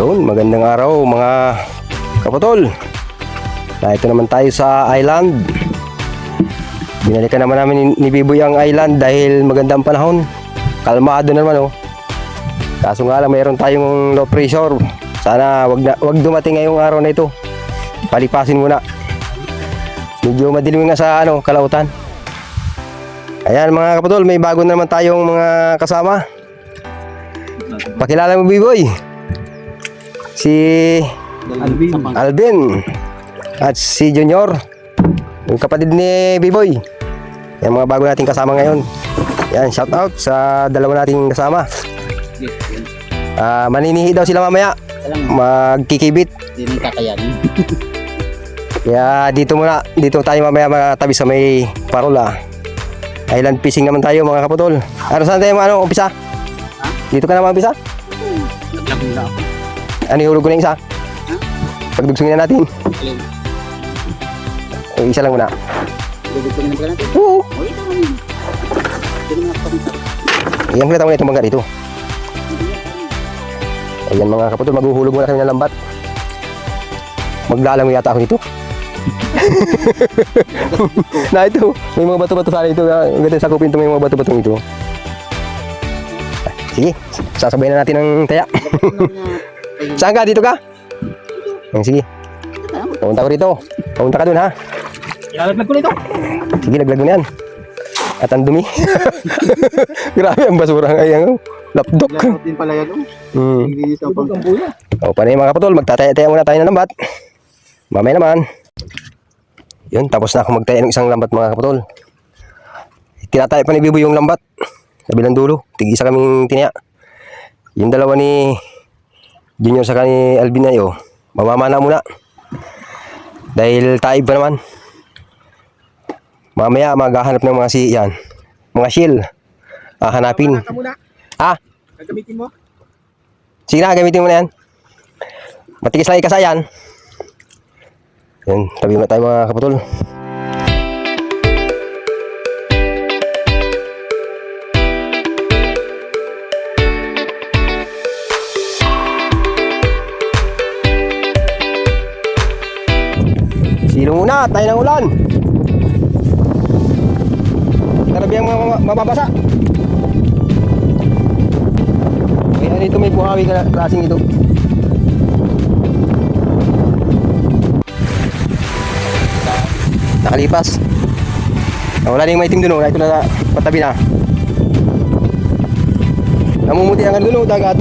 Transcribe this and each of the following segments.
Magandang araw mga kapatol. Narito naman tayo sa island. Binalikan naman namin ni, ni Biboy ang island dahil maganda ang panahon. Kalmado naman oh. Kaso nga lang mayroon tayong low pressure. Sana wag, na, wag dumating ngayong araw na ito. Palipasin muna. Medyo madilim nga sa ano, kalautan. Ayan mga kapatol, may bago na naman tayong mga kasama. Pakilala mo Biboy. Si Alvin. Alvin. At si Junior. Yung kapatid ni B-Boy. Yan mga bago nating kasama ngayon. Yan shout out sa dalawa nating kasama. Ah, maninihi daw sila mamaya. Magkikibit. Hindi kakayanin. kaya dito muna. Dito tayo mamaya matabi sa may parola island fishing naman tayo mga kaputol. Ano saan tayo ano umpisa? Dito ka naman umpisa? Naglagong ano ihulog ko na yung isa pagdugsungin na natin Alin, yung isa lang muna ko na natin. oo O, ito naman yun. Ito naman ako pagkita. Iyan kita muna itong bangka dito. Ayan mga kapatid, maghuhulog muna kami ng lambat. Maglalangoy yata ako dito. na ito, may mga bato-bato sana ito. Ang ganda sa kupin ito, may mga bato-bato ito. Sige, sasabayin na natin ng taya. Saan ka? Dito ka? Ayan, sige. Pumunta ko dito. Pumunta ka dun ha. Ilalaglag ko nito. Sige, laglag mo na yan. At ang dumi. Grabe ang basura ngayon. Lapdok. Laglag din pala yan. oh. Hmm. Hindi sa pang... ang buya. O, panay mga kapatol, magtataya-taya muna tayo ng lambat. Mamaya naman. Yun, tapos na ako magtaya ng isang lambat mga kapatol. Tinataya pa ni Bibo yung lambat. Sa bilang dulo. Tig-isa kaming tinaya. Yung dalawa ni Junior sa ni Alvin yun, mamamana muna. Dahil taib pa naman. Mamaya maghahanap ng mga si yan. Mga shield. Ka muna. Ha? Gagamitin mo. Sige na, gamitin mo na yan. Matigas lang ikasayan. Yan, tabi mo tayo mga kapatol. Sino muna, tayo ng ulan. Tarabi ang mababasa. Kaya dito may buhawi klaseng ito. Nakalipas. Wala na yung maitim dun, oh. ito na patabi na. Namumuti ang dun, oh, dagat.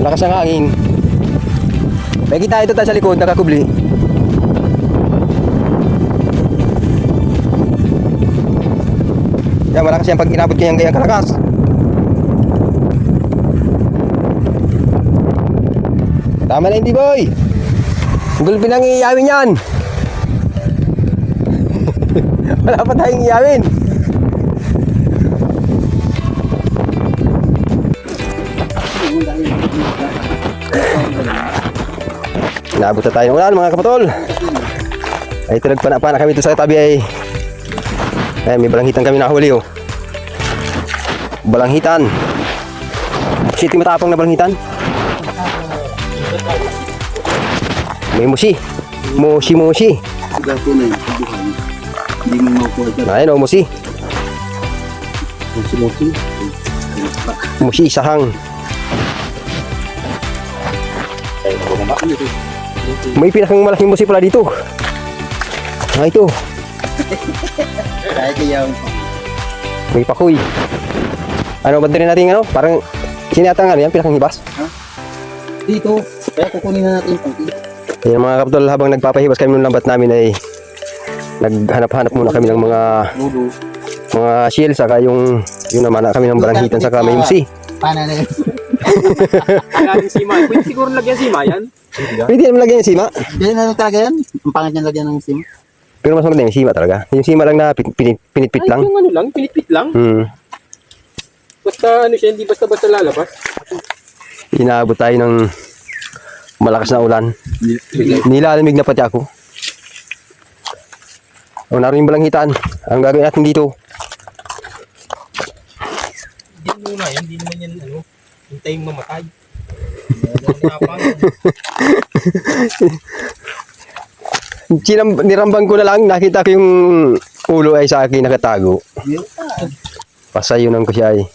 Lakas ang hangin. May kita ito tayo sa likod, nakakubli. Yan, malakas yan pag inabot niya yung gayang kalakas. Tama na hindi boy. Gulpin ang iyawin yan. Wala pa tayong iyawin. Naabot na tayo ng ulan mga kapatol. Ay ito nagpana-pana kami ito sa tabi ay. Ay may balanghitan kami nahuli oh. Balanghitan. City matapang na balanghitan. May musi. Musi musi. Ko na yun. Mo makuha dyan. Ayun oh, musi. Musi sahang. Ay, bumaba ko nito. May pinakang malaking musi pala dito. Ah, ito. Kaya kaya yung May pakoy. Ano ba din natin ano? Parang sinatang ano yan, pinakang hibas. dito. Kaya kukunin na natin yung pangki. Ayun mga kapatol, habang nagpapahibas kami ng lambat namin ay naghanap-hanap muna kami ng mga Ludo. mga shield saka yung yun naman na kami ng baranghitan saka may musi. Paano na yun? Lagyan sima. Pwede siguro lagyan sima yan. Pwede naman lagyan yung sima. Yan na talaga yan. Ang pangit niya lagyan ng sim. Pero mas maganda yung sima talaga. Yung sima lang na pin- pin- pinitpit Ay, lang. yung ano lang, pinipit lang. Hmm. Basta ano siya, hindi basta-basta lalabas. Inaabot tayo ng malakas na ulan. Nilalamig na pati ako. O, naroon yung balanghitan. Ang gagawin natin dito, Hindi muna, hindi naman yan ano, hintayong mamatay. Sinam, nirambang ko na lang, nakita ko yung ulo ay sa akin nakatago. Pasayunan ko siya ay.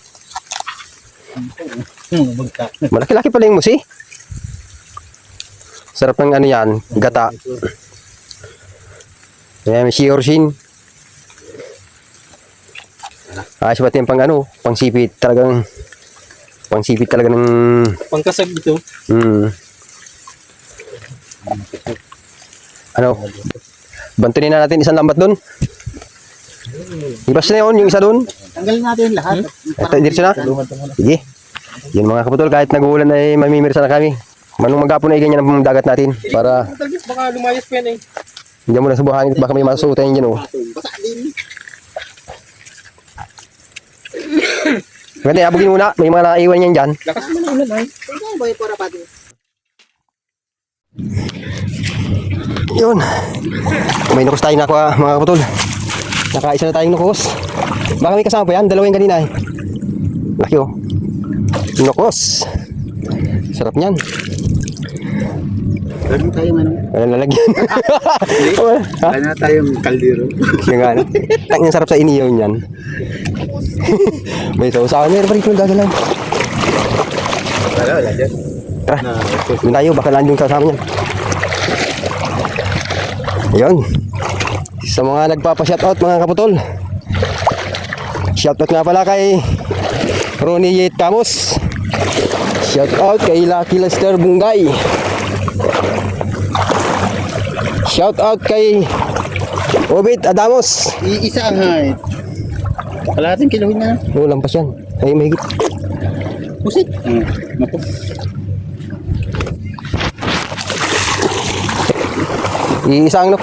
Malaki-laki pala yung musi. Sarap ng ano yan, gata. Ayan, may siorsin. Ayos ba yung pang ano, pang sipit talagang pang sipit talaga ng Pangkasag ito. hmm. Ano? Bantunin na natin isang lambat doon. Ibas na yun, yung isa doon. Tanggalin natin lahat. Ito, diretso na. Sige. Yun mga kaputol, kahit nag-uulan ay mamimirsa na kami. Manong maghapon ay ganyan ang dagat natin para Baka lumayas pa yan eh. hindi mo na subuhan baka may masusutan dyan oh. Pwede, abugin muna. May mga naiwan yan dyan. Lakas mo na ulan ay. Ito ba yung para pati? Yun. May nukos tayo na mga kaputol. Nakaisa na tayong nukos. Baka may kasama pa yan. Dalawa yung kanina eh. Laki oh. Nukos. Sarap niyan. Lagi tayo man. Walang lalagyan. Wala. na tayong kaldero. Yung nga. Tang yung sarap sa iniyaw niyan. may sausawan. Meron pa rin kung gagalan. Wala, wala dyan. Tara. Yun tayo. Baka landing kasama niyan. Yun. Sa mga nagpapa-shoutout mga kaputol. Shoutout nga pala kay Ronnie Yet Camus. Shoutout kay Lucky Lester Bungay. Shoutout kay Obit Adamos. Iisa ang height. Kalahating kilohin na. Oh, lampas yan. Ay, mahigit. Pusit. Hmm. Naku. Iisa ang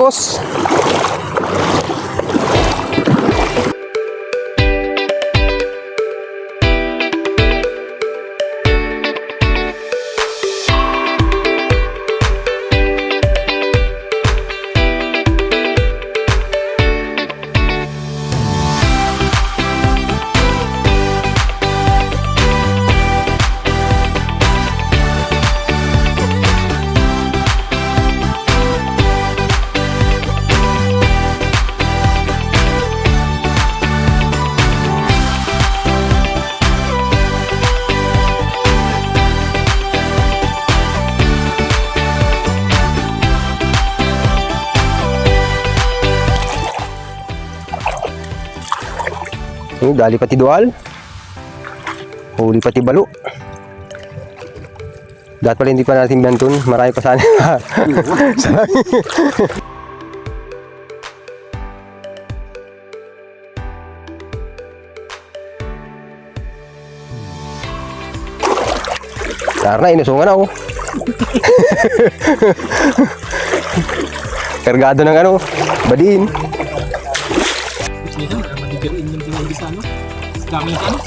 Oh, dali pati dual. Huli pati balo. Dapat pala hindi pa natin biyantun. Marami pa sana. Karna, inusungan na oh. Kargado ng ano, badin. Dito, Yung ano.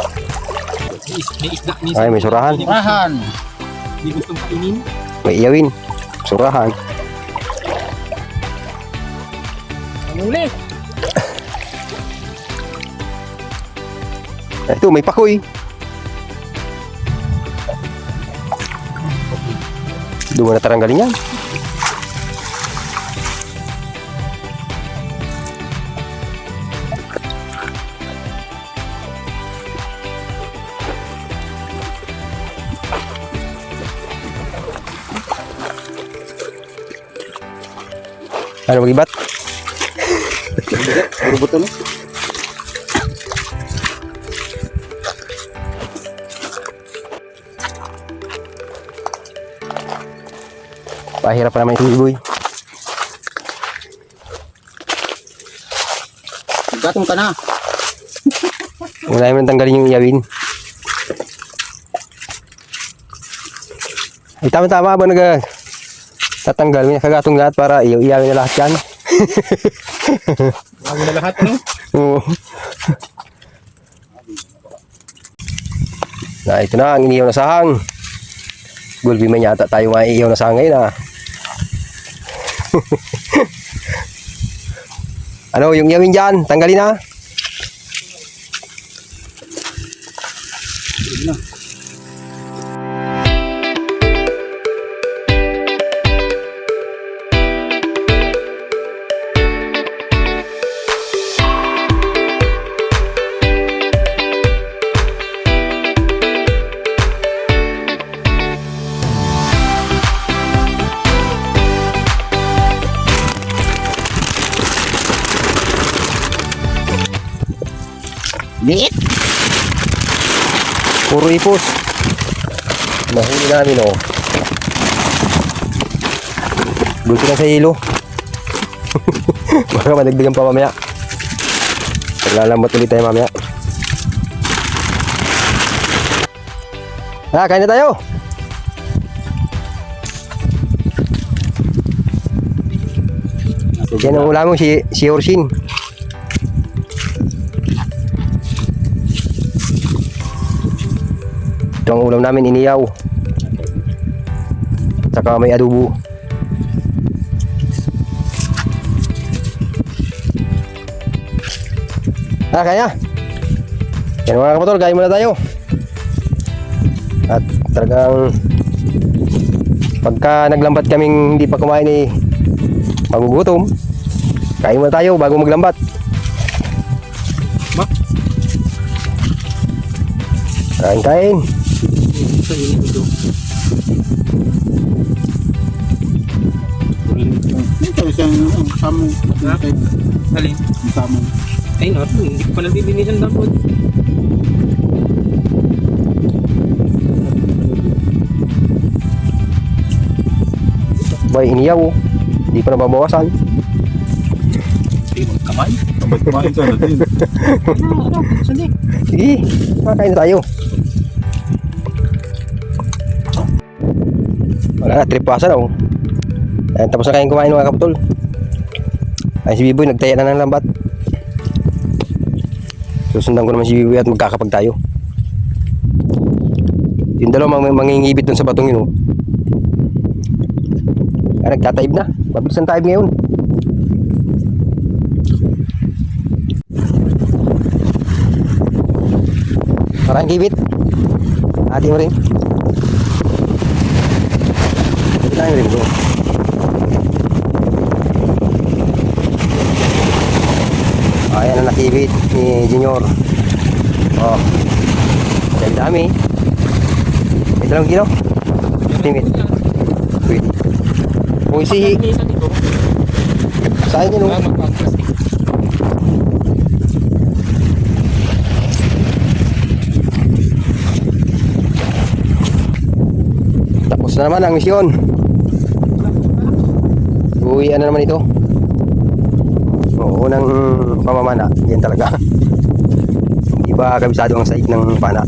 May is- May isda minsan. Ay, may surahan. Rahan. Hindi gustong kainin. May iyawin. Surahan. Huli. Ito, may pakoy. Doon na taranggalin yan. Ano mag-ibat? Puro buto no? Pahirap pa naman itong iboy. Gatong ka na. Tanggalin yung iyawin. Ay, tama-tama ba nag tatanggal yung kagatong lahat para iyaw iyawin na lahat yan? Bago na lahat, ano? Oo. na ito na ang iniyaw na sahang. Gulbi man yata tayo maiiyaw na sahang ngayon ah. ano yung iyawin dyan? Tanggalin na. Liit. Puro ipos. Nahuli namin oh. Dulce lang sa hilo. Baka madagdagan pa mamaya. Paglalambat ulit tayo mamaya. Ah, kain na tayo. Yan ang ulam si, si Orsin. Ito ang ulam namin, iniyaw. Saka may adobo. Ah, kaya. Yan mga kapatol, kain muna tayo. At talagang pagka naglambat kaming hindi pa kumain eh magugutom. Kain muna tayo bago maglambat. Ma? Ito siyang ang samong. Alin? Ang samong. Ay, no. Hindi ko pa nabibinisan dapat. Boy, iniyaw. oh. Hindi pa nababawasan. Magkamay. Kapag kumain ka natin. Ano, ano? Sandi. Sige, kakain na tayo. Wala na, tripasa na oh. Ayan, tapos na kayong kumain mga kapatol. Ay, si Biboy, nagtaya na ng lambat. Susundan ko naman si Biboy at magkakapag tayo. Yung dalawa mang mangingibit dun sa batong yun oh. Ay, nagtataib na. Mabilis ang taib ngayon. Maraming kibit. Ati mo rin. Ito lang rin ko. Ayan ang nakibit ni Junior. Oh. Dami dami. Ito lang kilo. Timid. Pwede. Kung si saan yun oh. Tapos na naman ang misyon. Uwi ano naman ito? Oo, unang pamamana. Yan talaga. Hindi ba kabisado ang site ng pana?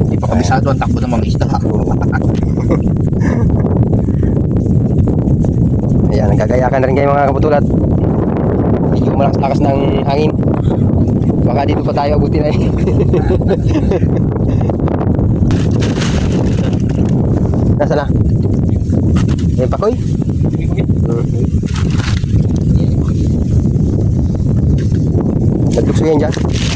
Hindi pa kabisado ang takbo ng mga isda. Ayan, nagkagayakan na rin kayo mga kaputulat. Medyo malakas-lakas ng hangin. Baka dito pa tayo abutin ay. Nasa na? Ayan pa, Koy. Sige, sige. Nagtukso yan dyan.